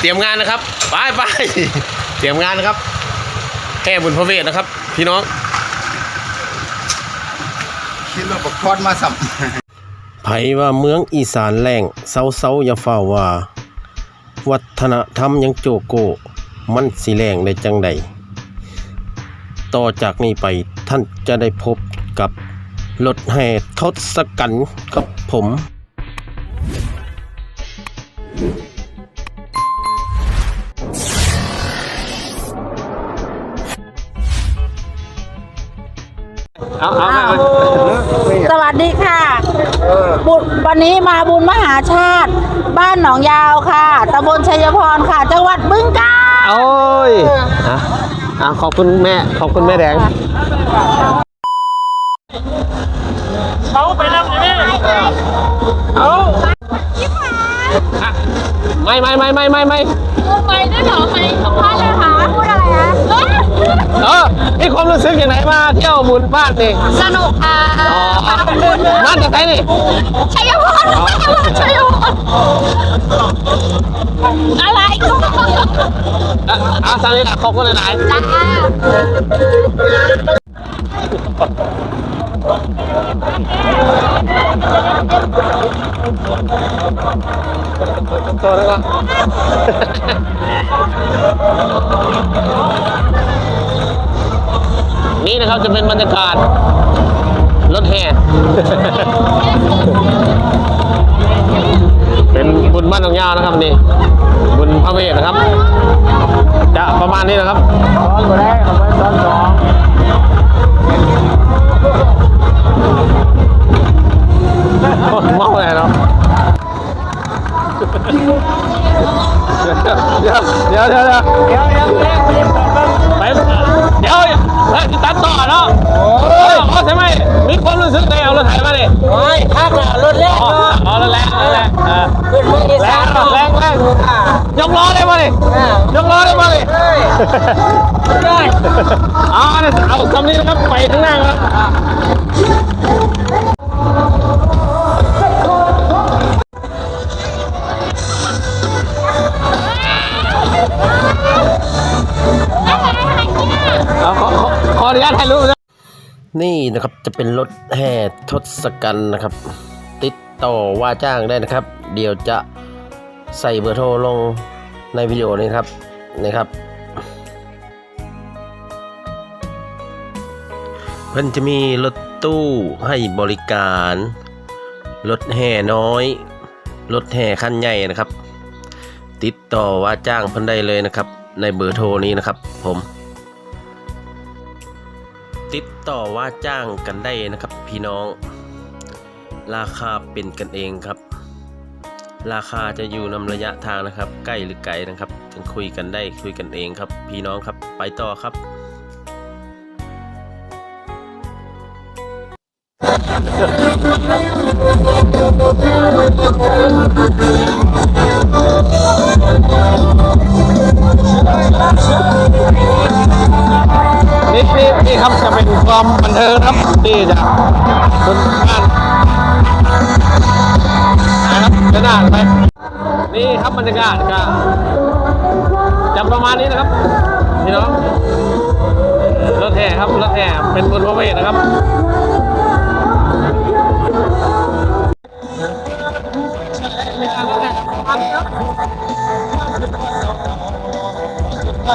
เตรียมงานนะครับ ไปไปเตรียมงานนะครับแห่บุญพระเวทนะครับ พี่น้องคิดว่าบักทอดมาสัมไผว่าเมืองอีสานแรงเซาเซาอย่าเฝ้าว่า วัฒนธรรมยังโจโก มันสิแรงได้จังใด ต่อจากนี้ไปท่านจะได้พบกับรถแห่ทศกัณฐ์กับผม เอาเอาเอาสวัสดีค่ะบุญวันนี้มาบุญมหาชาติ บ้านหนองยาวค่ะตำบลชัยพรค่ะ จังหวัดบึงกาฬโอ้ยอะอะขอบคุณแม่ ขอบคุณแม่แดงเขาไปแล้วนี่เอา ไม่ไม่ไม่ไม่ไม่ไม่ไปด้วยเหรอไปสัมภาษณ์เลยค่ะพูดอะไรคะเออมีความรู้สึกอย่างไรมาเที่ยวบุญบ้านนี่สนุกค่ะอ๋อบ้านจากไหนนี่ชัยพรชัยพรอะไรก็อะอะสามีขอบคุณหลายจ้า ตัวแล้วก็นี่นะครับจะเป็นบรรยากาศรถแห่เป็นบุญบ้านหนองยาวนะครับนี่บุญพระเวทนะครับ จะประมาณนี้นะครับโอ้ รู้สึกไงเอารถไถมาดิโอ้ยข้างหลังรถแรกอ๋ออ๋อรถแรงรถแรงเออขึ้นมืออีแรสางนแรงแรงยกล้อได้มาดิยกล้อได้มาดิ เฮ้ยอด เอาเนี่ยเอาคำนี้นะครับไปข้างหน้าครับ เป็นรถแห่ทศกัณฐ์นะครับ ติดต่อว่าจ้างได้นะครับ เดี๋ยวจะใส่เบอร์โทรลงในวิดีโอนี้ครับนี่ครับ เพิ่นจะมีรถตู้ให้บริการ รถแห่น้อย รถแห่คันใหญ่นะครับ ติดต่อว่าจ้างเพิ่นได้เลยนะครับ ในเบอร์โทรนี้นะครับผม ติดต่อว่าจ้างกันได้นะครับ พี่น้อง ราคาเป็นกันเองครับ ราคาจะอยู่นำระยะทางนะครับ ใกล้หรือไกลนะครับถึงคุยกันได้คุยกันเองครับ พี่น้องครับไปต่อครับ ความบันเทิงครับนี่จะคนบ้านนะครับจะหน้าไปนี่ครับบรรยากาศก็จะประมาณนี้นะครับพี่น้องรถแห่ครับรถแห่เป็นบนพระเวทนะครับ น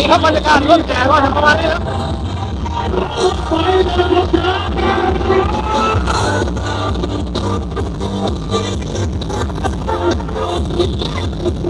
ี่ครับบรรยากาศรถแห่ก็จะประมาณนี้ครับ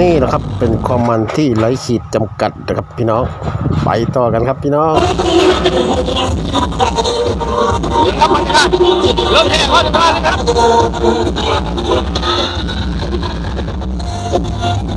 นี่นะครับเป็นความมันที่ไร้ขีดจำกัดนะครับพี่น้อง ไปต่อกันครับพี่น้องเริ่มแห่ข้อจะพลาดนะครับ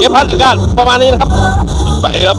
เก็บพันกันประมาณนี้นะครับ ไปครับ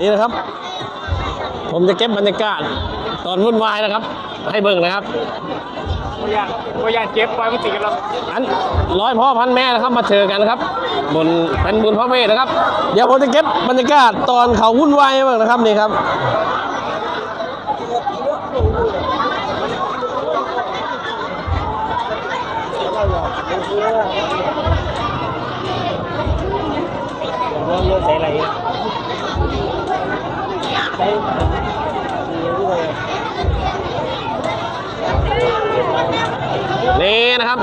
นี่นะครับ ผมจะเก็บบรรยากาศตอนวุ่นวายนะครับ ให้เบิ่งนะครับก็อยากก็อยากเจ็บปล่อยมันติดกันแล้วอันร้อยพ่อพันแม่นะครับมาเจอกันนะครับ บนเป็นบุญพระเวทนะครับ เดี๋ยวผมจะเก็บบรรยากาศตอนเขาวุ่นวายให้เบิ่งนะครับนี่ครับ นี่นะครับ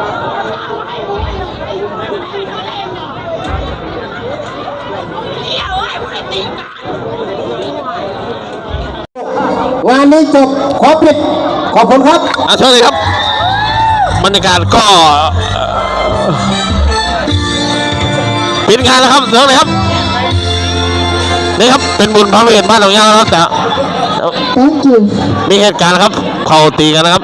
งานนี้จบขอปิดขอบคุณครับอะเชิญเลยครับบรรยากาศก็เอ่อปิดงานแล้วครับเชิญเลยครับ นี่ครับเป็นบุญพระเวทบ้านหนองยางนะครับแต่ thank you มีเหตุการณ์นะครับเขาตีกันนะครับ